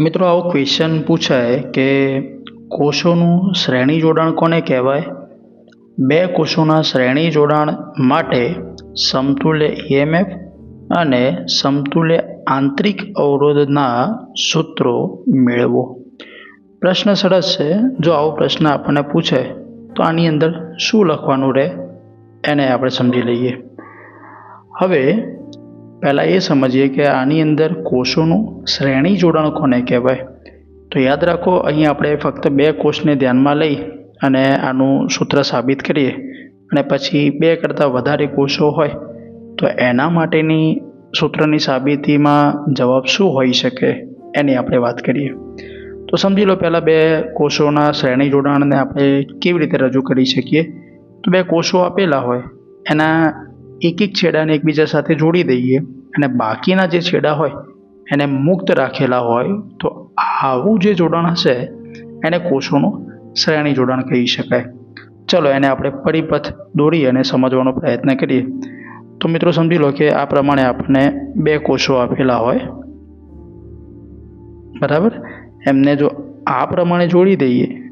મિત્રો, આવો ક્વેશ્ચન પૂછાય કે કોષોનું શ્રેણી જોડાણ કોને કહેવાય? બે કોષોના શ્રેણી જોડાણ માટે સમતુલ્ય ઈએમએફ અને સમતુલ્ય આંતરિક અવરોધના સૂત્રો મેળવો. પ્રશ્ન સરસ છે. જો આવો પ્રશ્ન આપણને પૂછે, તો આની અંદર શું લખવાનું રહે, એને આપણે સમજી લઈએ. હવે પહેલાં એ સમજીએ કે આની અંદર કોષોનું શ્રેણી જોડાણ કોને કહેવાય? તો યાદ રાખો, અહીં આપણે ફક્ત બે કોષને ધ્યાનમાં લઈ અને આનું સૂત્ર સાબિત કરીએ અને પછી બે કરતાં વધારે કોષો હોય, તો એના માટેની સૂત્રની સાબિતીમાં જવાબ શું હોઈ શકે એની આપણે વાત કરીએ. તો સમજી લો પહેલાં બે કોષોના શ્રેણી જોડાણને આપણે કેવી રીતે રજૂ કરી શકીએ? તો બે કોષો આપેલા હોય, એના એક એક છેડાને એકબીજા સાથે જોડી દઈએ અને બાકીના જે છેડા હોય એને મુક્ત રાખેલા હોય તો આવું જે જોડાણ હશે એને કોષોનું શ્રેણી જોડાણ કહી શકાય. ચલો એને આપણે પરિપથ દોરી અને સમજવાનો પ્રયત્ન કરીએ. તો મિત્રો સમજી લો કે આ પ્રમાણે આપણને બે કોષો આપેલા હોય. બરાબર? એમને જો આ પ્રમાણે જોડી દઈએ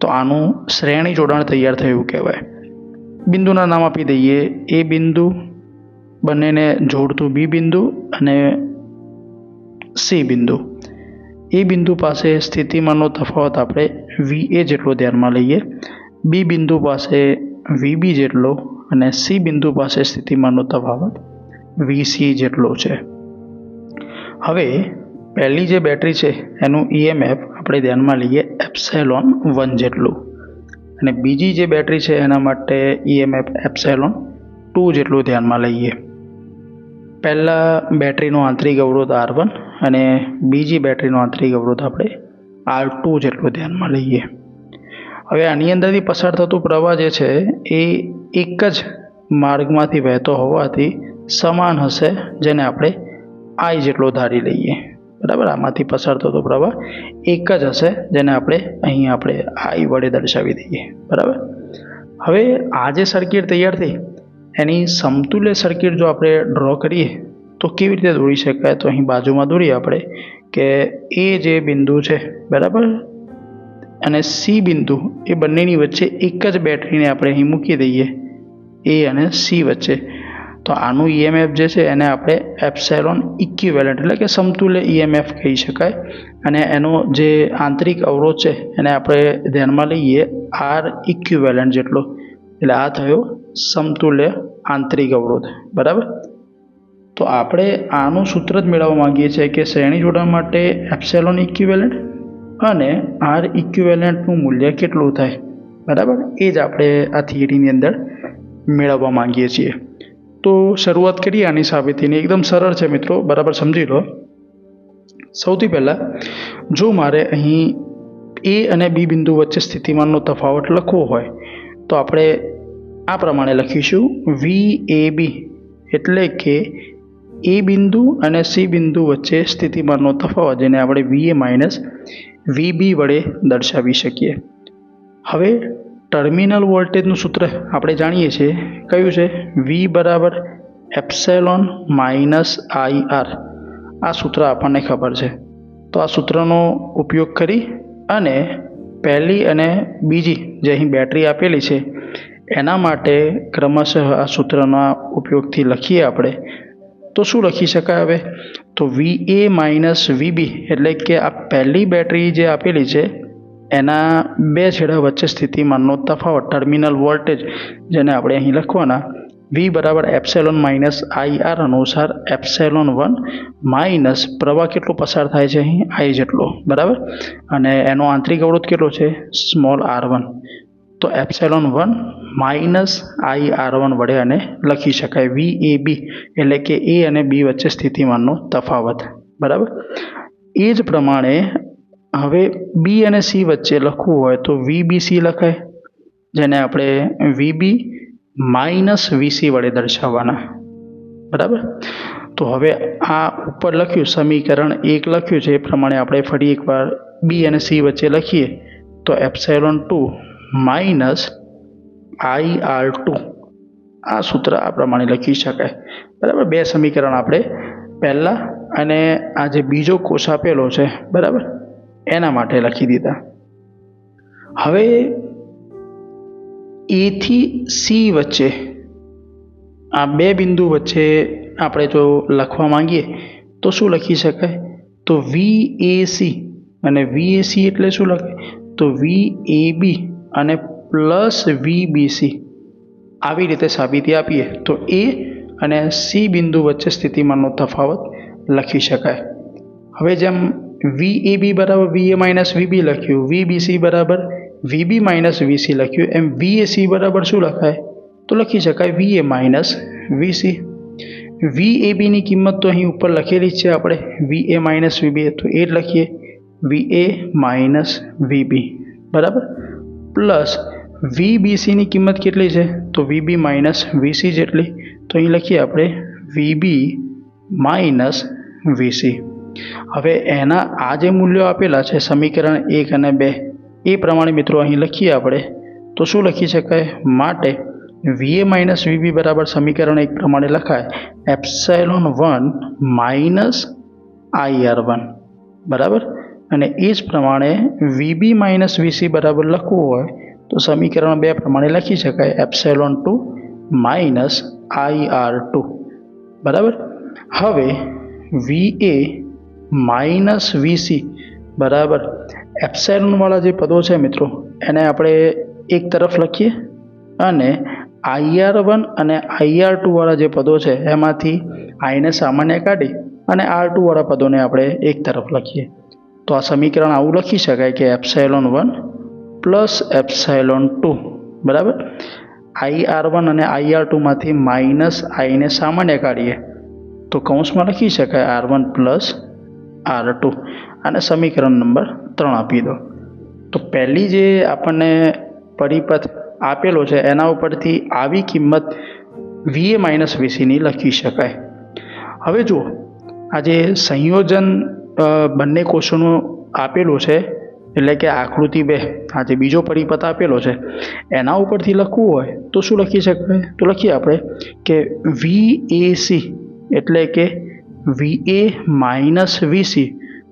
તો આનું શ્રેણી જોડાણ તૈયાર થયું કહેવાય. બિંદુના નામ આપી દઈએ. એ બિંદુ બંનેને જોડતું બી બિંદુ અને સી બિંદુ. એ બિંદુ પાસે સ્થિતિમાનનો તફાવત આપણે વી એ જેટલો ધ્યાનમાં લઈએ. બી બિંદુ પાસે વીબી જેટલો અને સી બિંદુ પાસે સ્થિતિમાનનો તફાવત વીસી જેટલો છે. હવે પહેલી જે બેટરી છે એનું ઈએમએફ આપણે ધ્યાનમાં લઈએ એપ્સેલોન વન જેટલું. અને બીજી જે બેટરી છે એના માટે ઈએમએફ એપ્સેલોન ટુ જેટલું ધ્યાનમાં લઈએ. પહેલાં બેટરીનો આંતરિક અવરોધ આર વન અને બીજી બેટરીનો આંતરિક અવરોધ આપણે આર ટુ જેટલું ધ્યાનમાં લઈએ. હવે આની અંદરથી પસાર થતું પ્રવાહ જે છે એ એક જ માર્ગમાંથી વહેતો હોવાથી સમાન હશે જેને આપણે આઈ જેટલો ધારી લઈએ. બરાબર? આમાંથી પસાર થતો પ્રવાહ એક જ હશે, જેને આપણે અહીં આપણે આઈ વડે દર્શાવી દઈએ. બરાબર? હવે આ જે સર્કિટ તૈયાર થઈ, એની સમતુલ્ય સર્કિટ જો આપણે ડ્રો કરીએ, તો કેવી રીતે દોરી શકાય? તો અહીં બાજુમાં દોરીએ આપણે કે એ જે બિંદુ છે, બરાબર? અને સી બિંદુ એ બંનેની વચ્ચે એક જ બેટરીને આપણે અહીં મૂકી દઈએ. એ અને સી વચ્ચે. તો આનું ઈએમએફ જે છે એને આપણે એપ્સેલોન ઇક્વિવેલન્ટ એટલે કે સમતુલ્ય ઈએમએફ કહી શકાય. અને એનો જે આંતરિક અવરોધ છે એને આપણે ધ્યાનમાં લઈએ આર ઇક્વિવેલન્ટ જેટલો. એટલે આ થયો સમતુલ્ય આંતરિક અવરોધ. બરાબર? તો આપણે આનું સૂત્ર જ મેળવવા માંગીએ છીએ કે શ્રેણી જોડાણ માટે એપ્સેલોન ઇક્વિવેલન્ટ અને આર ઇક્વિવેલન્ટનું મૂલ્ય કેટલું થાય? બરાબર? એ જ આપણે આ થિયરીની અંદર મેળવવા માંગીએ છીએ. તો શરૂઆત કરીએ આની સાબિતીની. એકદમ સરળ છે મિત્રો, બરાબર સમજી લો. સૌથી પહેલાં, જો મારે અહીં એ અને બી બિંદુ વચ્ચે સ્થિતિમાનનો તફાવત લખવો હોય, તો આપણે આ પ્રમાણે લખીશું. વી એ બી એટલે કે એ બિંદુ અને સી બિંદુ વચ્ચે સ્થિતિમાનનો તફાવત, જેને આપણે વી એ માઇનસ વી બી વડે દર્શાવી શકીએ. હવે ટર્મિનલ વોલ્ટેજનું સૂત્ર આપણે જાણીએ છીએ. કયું છે? વી બરાબર એપ્સેલોન માઇનસ આઈ આર. આ સૂત્ર આપણને ખબર છે. તો આ સૂત્રનો ઉપયોગ કરી અને પહેલી અને બીજી જે અહીં બેટરી આપેલી છે, એના માટે ક્રમશઃ આ સૂત્રના ઉપયોગથી લખીએ આપણે. તો શું લખી શકાય હવે? તો વી એ માઇનસ વીબી એટલે કે આ પહેલી બેટરી જે આપેલી છે એના બે છેડા વચ્ચે સ્થિતિમાનનો તફાવત. ટર્મિનલ વોલ્ટેજ, જેને આપણે અહીં લખવાના વી બરાબર એપ્સેલોન માઇનસ આઈ આર અનુસાર એપ્સેલોન વન માઇનસ પ્રવાહ કેટલો પસાર થાય છે અહીં? આઈ જેટલો, બરાબર? અને એનો આંતરિક અવરોધ કેટલો છે? સ્મોલ આર વન તો epsilon one minus I R one વડે અને લખી શકાય. વી એ બી એટલે કે એ અને બી વચ્ચે સ્થિતિમાનનો તફાવત, બરાબર? એ જ પ્રમાણે હવે બી અને સી વચ્ચે લખવું હોય તો વી બી સી લખાય, જેને આપણે વીબી માઇનસ વીસી વડે દર્શાવવાના. બરાબર? તો હવે આ ઉપર લખ્યું, સમીકરણ એક લખ્યું છે, એ પ્રમાણે આપણે ફરી એકવાર બી અને સી વચ્ચે લખીએ, તો epsilon two minus I R two. આ સૂત્ર આ પ્રમાણે લખી શકાય. બરાબર? બે સમીકરણ આપણે પહેલાં અને આ જે બીજો કોષ આપેલો છે, બરાબર? એના માટે લખી દીધા. હવે એથી સી વચ્ચે, આ બે બિંદુ વચ્ચે આપણે જો લખવા માંગીએ, તો શું લખી શકાય? તો વી એ સી અને વી એ સી એટલે શું લખે? તો વી એ બી અને પ્લસ વી બી સી આવી રીતે સાબિતી આપીએ. તો એ અને સી બિંદુ વચ્ચે સ્થિતિમાનનો તફાવત લખી શકાય. હવે જેમ વી એ બી બરાબર વી એ માઇનસ વી બી લખ્યું વી બી સી બરાબર વી બી માઇનસ વી સી લખ્યું એમ વી એ સી બરાબર શું લખાય તો લખી શકાય V A minus V C V એ બીની કિંમત તો અહીં ઉપર લખેલી જ છે આપણે વી એ માઇનસ વી બી તો એ જ લખીએ વી એ માઇનસ વી બી બરાબર પ્લસ વી બી સીની કિંમત કેટલી છે તો વી બી માઇનસ વી સી જેટલી તો અહીં લખીએ આપણે વી બી માઇનસ વી સી હવે એના આ જે મૂલ્યો આપેલા છે, સમીકરણ એક અને બે, એ પ્રમાણે મિત્રો અહીં લખીએ આપણે. તો શું લખી શકાય? માટે વીએ માઇનસ વીબી બરાબર સમીકરણ એક પ્રમાણે લખાય. Epsilon one minus I R one. બરાબર? અને એ જ પ્રમાણે વીબી માઇનસ વીસી બરાબર લખવું હોય, તો સમીકરણ બે પ્રમાણે લખી શકાય. Epsilon two minus I R two. બરાબર? હવે વી એ માઇનસ વીસી, બરાબર. એપ્સેલનવાળા જે પદો છે મિત્રો, એને આપણે એક તરફ લખીએ અને આઈઆર વન અને આઈઆર ટુવાળા જે પદો છે, એમાંથી આઈને સામાન્ય કાઢી અને આર ટુવાળા પદોને આપણે એક તરફ લખીએ. તો આ સમીકરણ આવું લખી શકાય કે epsilon one plus epsilon two, બરાબર? આઈ આર વન અને આઈ આર ટુમાંથી માઇનસ આઈને સામાન્ય કાઢીએ. તો કૌંસમાં લખી શકાય R one plus R two અને સમીકરણ નંબર ત્રણ આપી દો. તો પહેલી જે આપણને પરિપથ આપેલો છે, એના ઉપરથી આવી કિંમત વીએ માઇનસ વીસીની લખી શકાય. હવે જુઓ, આ જે સંયોજન બંને કોષોનું આપેલું છે, એટલે કે આકૃતિ બે, આ જે બીજો પરિપથ આપેલો છે, એના ઉપરથી લખવું હોય તો શું લખી શકાય? તો લખીએ આપણે કે વી એટલે કે વી એ માઇનસ વીસી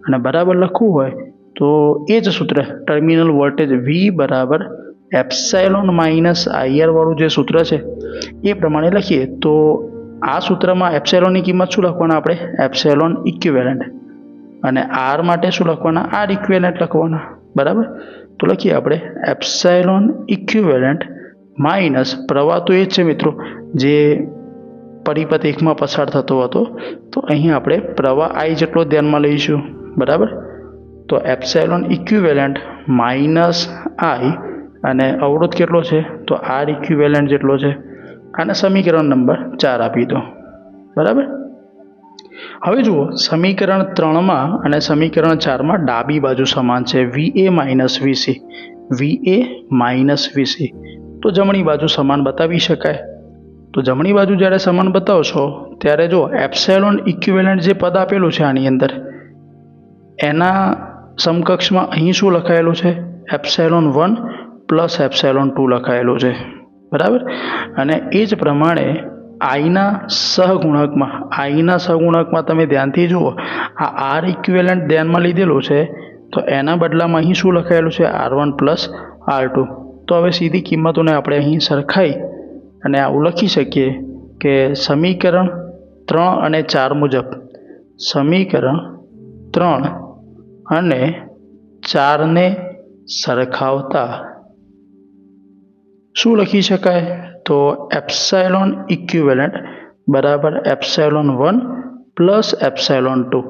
અને બરાબર લખવું હોય તો એ જ સૂત્ર ટર્મિનલ વોલ્ટેજ વી બરાબર એપ્સાયલોન માઇનસ આઈઆરવાળું જે સૂત્ર છે, એ પ્રમાણે લખીએ તો આ સૂત્રમાં એપ્સેલોનની કિંમત શું લખવાના આપણે? એપ્સેલોન ઇક્વિવેલન્ટ અને આર માટે શું લખવાના? આર ઇક્વેલન્ટ લખવાના. બરાબર? તો લખીએ આપણે એપ્સાયલોન ઇક્વિવેલન્ટ માઇનસ પ્રવાહ તો એ જ છે મિત્રો, જે પરિપથ એકમાં પસાર થતો હતો. તો અહીં આપણે પ્રવાહ આઈ જેટલો ધ્યાનમાં લઈશું. બરાબર? તો એપ્સાઇલોન ઇક્વિવેલન્ટ માઇનસ આઈ અને અવરોધ કેટલો છે? તો આર ઇક્વિવેલન્ટ જેટલો છે. અને સમીકરણ નંબર ચાર આપી દો. બરાબર? હવે જુઓ, સમીકરણ ત્રણમાં અને સમીકરણ ચારમાં ડાબી બાજુ સમાન છે. V A minus VC V A minus VC તો જમણી બાજુ સમાન બતાવી શકાય. તો જમણી બાજુ જ્યારે સમાન બતાવશો ત્યારે જો એપ્સેલોન ઇક્વિવેલન્ટ જે પદ આપેલું છે આની અંદર, એના સમકક્ષમાં અહીં શું લખાયેલું છે? Epsilon one plus epsilon two લખાયેલું છે. બરાબર? અને એ જ પ્રમાણે આઈના સહગુણકમાં આઈના સહગુણકમાં તમે ધ્યાનથી જુઓ, આ આર ઇક્વેલન્ટ ધ્યાનમાં લીધેલું છે, તો એના બદલામાં અહીં શું લખાયેલું છે? R one plus R two તો હવે સીધી કિંમતોને આપણે અહીં સરખાઈ અને આવું લખી શકીએ કે સમીકરણ ત્રણ અને ચાર મુજબ. સમીકરણ ત્રણ અને ચારને સરખાવતા. શું લખી શકાય? તો એપ્સાયલોન ઇક્વિવેલન્ટ બરાબર epsilon one plus epsilon two.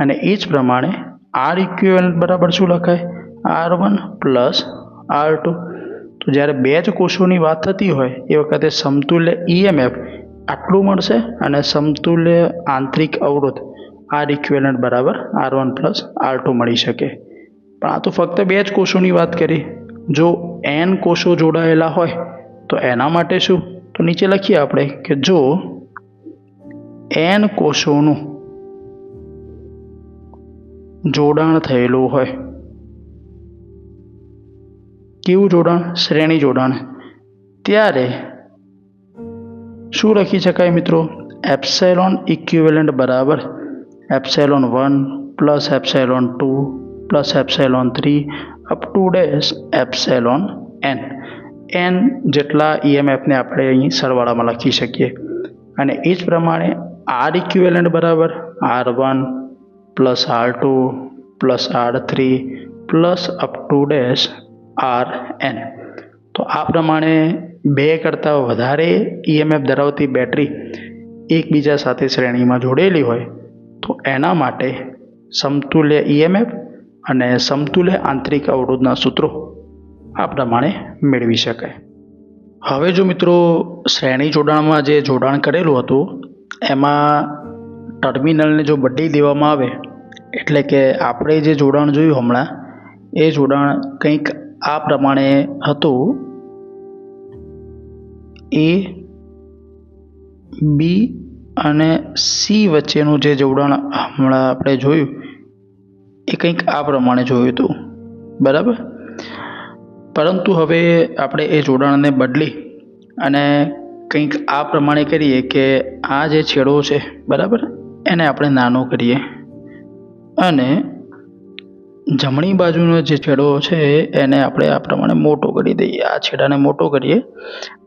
અને એ જ પ્રમાણે આર ઇક્વિવેલન્ટ બરાબર શું લખાય? R one plus R two. તો જ્યારે બે જ કોષોની વાત થતી હોય, એ વખતે સમતુલ્ય ઈએમએફ આટલું મળશે અને સમતુલ્ય આંતરિક અવરોધ આર ઇક્વેલન્ટ બરાબર R one plus R two મળી શકે. પણ આ તો ફક્ત બે જ કોષોની વાત કરી. જો એન કોષો જોડાયેલા હોય, તો એના માટે શું? તો નીચે લખીએ આપણે કે જો એન કોષોનું જોડાણ થયેલું હોય કેવું જોડાણ? શ્રેણી જોડાણ. ત્યારે શું લખી શકાય મિત્રો? એપ્સેલોન ઇક્વિવેલન્ટ બરાબર. Epsilon one plus epsilon two plus epsilon three up to dash epsilon N. N જેટલા ઈએમએફને આપણે અહીં સરવાળામાં લખી શકીએ. અને એ જ પ્રમાણે આર ઇક્વિવેલન્ટ બરાબર. R one plus R two plus R three plus up to dash R N તો આ પ્રમાણે બે કરતાં વધારે ઈએમએફ ધરાવતી બેટરી એકબીજા સાથે શ્રેણીમાં જોડેલી હોય, તો એના માટે સમતુલ્ય ઈએમએફ અને સમતુલ્ય આંતરિક અવરોધના સૂત્રો આ પ્રમાણે મેળવી શકાય. હવે જો મિત્રો શ્રેણી જોડાણમાં જે જોડાણ કરેલું હતું, એમાં ટર્મિનલને જો બદલી દેવામાં આવે, એટલે કે આપણે જે જોડાણ જોયું હમણાં, એ જોડાણ કંઈક આ પ્રમાણે હતું. એ, બી અને સી વચ્ચેનું જે જોડાણ હમણાં આપણે જોયું, એ કંઈક આ પ્રમાણે જોયું હતું. બરાબર? પરંતુ હવે આપણે એ જોડાણને બદલી અને કંઈક આ પ્રમાણે કરીએ કે આ જે છેડો છે, બરાબર? એને આપણે નાનો કરીએ. અને જમણી બાજુનો જે છેડો છે, એને આપણે આ પ્રમાણે મોટો કરી દઈએ. આ છેડાને મોટો કરીએ,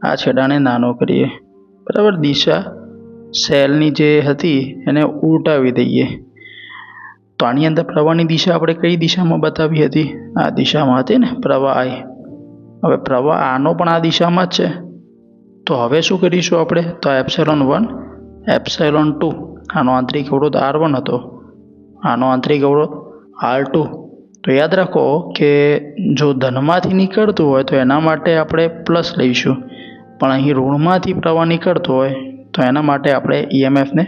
આ છેડાને નાનો કરીએ. બરાબર? દિશા સેલની જે હતી, એને ઉલટાવી દઈએ. તો આની અંદર પ્રવાહની દિશા આપણે કઈ દિશામાં બતાવી હતી? આ દિશામાં હતી ને, પ્રવાહ આઈ હવે પ્રવાહ આનો પણ આ દિશામાં જ છે. તો હવે શું કરીશું આપણે? તો એપ્સેલોન વન, એપ્સેલોન ટુ. આનો આંતરિક અવરોધ આર વન હતો. આનો આંતરિક અવરોધ આર ટુ. તો યાદ રાખો કે જો ધનમાંથી નીકળતું હોય તો એના માટે આપણે પ્લસ લઈશું. પણ અહીં ઋણમાંથી પ્રવાહ નીકળતો હોય તો એના માટે આપણે ઈએમએફને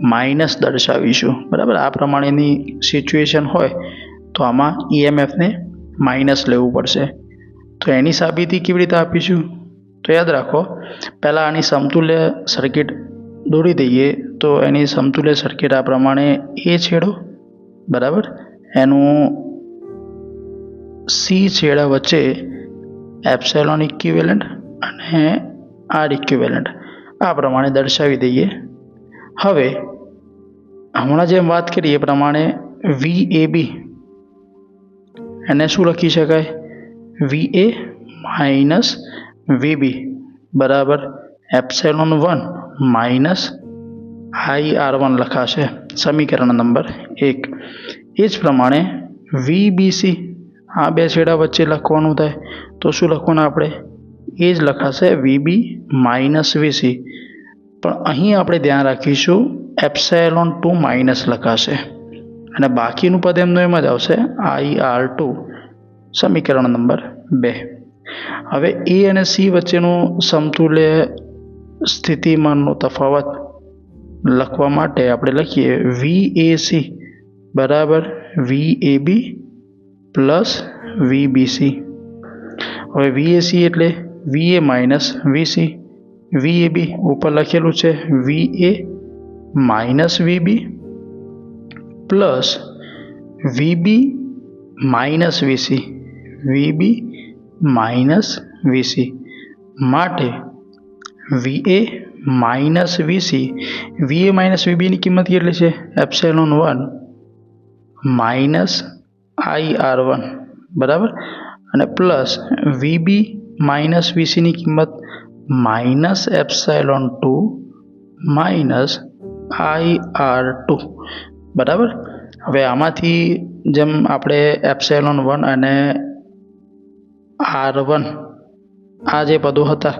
માઇનસ દર્શાવીશું. બરાબર? આ પ્રમાણેની સિચ્યુએશન હોય તો આમાં ઈએમએફને માઇનસ લેવું પડશે. તો એની સાબિતી કેવી રીતે આપીશું? તો યાદ રાખો, પહેલાં આની સમતુલ્ય સર્કિટ દોરી દઈએ તો એની સમતુલ્ય સર્કિટ આ પ્રમાણે એ છેડો. બરાબર? એનું સી છેડા વચ્ચે એપ્સેલોન ઇક્વિવેલન્ટ અને આર ઇક્વિવેલન્ટ આ પ્રમાણે દર્શાવી દઈએ. હવે, હમણાં જેમ વાત કરી, એ પ્રમાણે વી એ બી એને શું લખી શકાય? વી એ માઇનસ વીબી બરાબર epsilon one minus I R one લખાશે. સમીકરણ નંબર એક. એ જ પ્રમાણે વીબીસી આ બે છેડા વચ્ચે લખવાનું થાય. તો શું લખવાનું આપણે? એ જ લખાશે વીબી માઇનસ વીસી પણ અહીં આપણે ધ્યાન રાખીશું, એપ્સાયલોન ટુ માઇનસ લખાશે. અને બાકીનું પદ એમનું એમ જ આવશે, આઈ આર ટુ, સમીકરણ નંબર બે. હવે એ અને સી વચ્ચેનું સમતુલ્ય સ્થિતિમાનનો તફાવત લખવા માટે આપણે લખીએ વી એ સી બરાબર વી એ બી પ્લસ વી બી સી હવે વી એ સી એટલે વી A minus V C V એ બી ઉપર લખેલું છે V A minus V B plus V B minus VC. V B minus VC. માટે V A minus VC. V A minus વીબીની કિંમત કેટલી છે? Epsilon one minus I R one. બરાબર? અને plus VB minus વીસીની કિંમત minus epsilon two minus I R two. બરાબર? હવે આમાંથી જેમ આપણે એપ્સાયલોન વન અને આર વન, આ જે પદો હતા,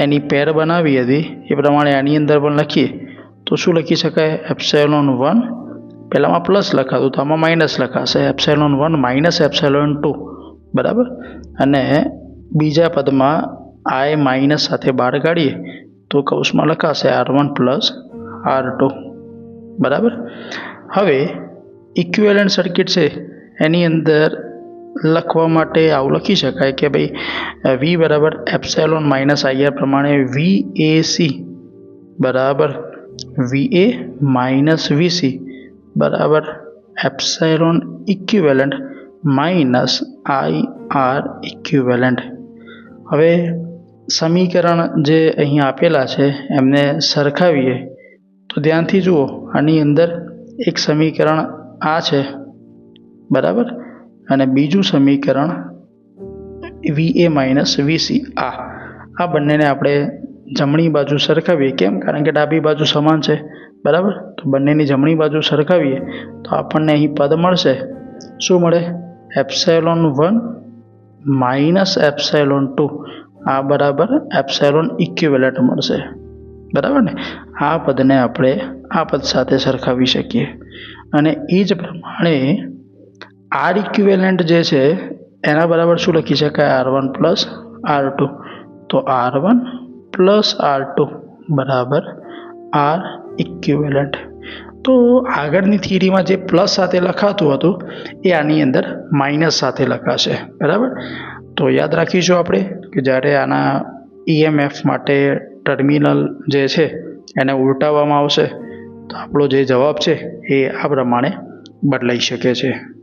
એની પેર બનાવી હતી, એ પ્રમાણે આની અંદર પણ લખીએ, તો શું લખી શકાય? એપ્સાયલોન વન પહેલાંમાં પ્લસ લખાતું તો આમાં માઇનસ લખાશે epsilon one minus epsilon two બરાબર? અને બીજા પદમાં આઈ માઇનસ સાથે બહાર કાઢીએ, તો કૌંસમાં લખાશે R one plus R two બરાબર? હવે ઇક્વેલન્ટ સર્કિટ છે, એની અંદર લખવા માટે આવું લખી શકાય કે ભાઈ વી બરાબર એપ્સેલોન માઇનસ આઈઆર પ્રમાણે વી એ સી બરાબર? વી એ માઇનસ વીસી બરાબર epsilon equivalent minus I R equivalent. હવે સમીકરણ જે અહીં આપેલા છે એમને સરખાવીએ. તો ધ્યાનથી જુઓ, આની અંદર એક સમીકરણ આ છે. બરાબર? અને બીજું સમીકરણ વી એ માઇનસ વીસી આ. આ બંનેને આપણે જમણી બાજુ સરખાવીએ. કેમ? કારણ કે ડાબી બાજુ સમાન છે. બરાબર? તો બંનેની જમણી બાજુ સરખાવીએ, તો આપણને અહીં પદ મળશે. શું મળે? Epsilon one minus epsilon two. આ બરાબર એપ્સાયલોન ઇક્વિવેલન્ટ મળશે. બરાબર ને? આ પદને આપણે આ પદ સાથે સરખાવી શકીએ. અને એ જ પ્રમાણે આર ઇક્વિવેલન્ટ જે છે, એના બરાબર શું લખી શકાય? R one plus R two. તો R one plus R two. બરાબર? આર ઇક્વિવેલન્ટ તો આગળની થિયરીમાં જે પ્લસ સાથે લખાતું હતું, એ આની અંદર માઇનસ સાથે લખાશે. બરાબર? તો યાદ રાખીશું આપણે કે જ્યારે આના ઈએમએફ માટે ટર્મિનલ જે છે, એને ઉલટાવવામાં આવશે, તો આપણો જે જવાબ છે, એ આ પ્રમાણે બદલાઈ શકે છે.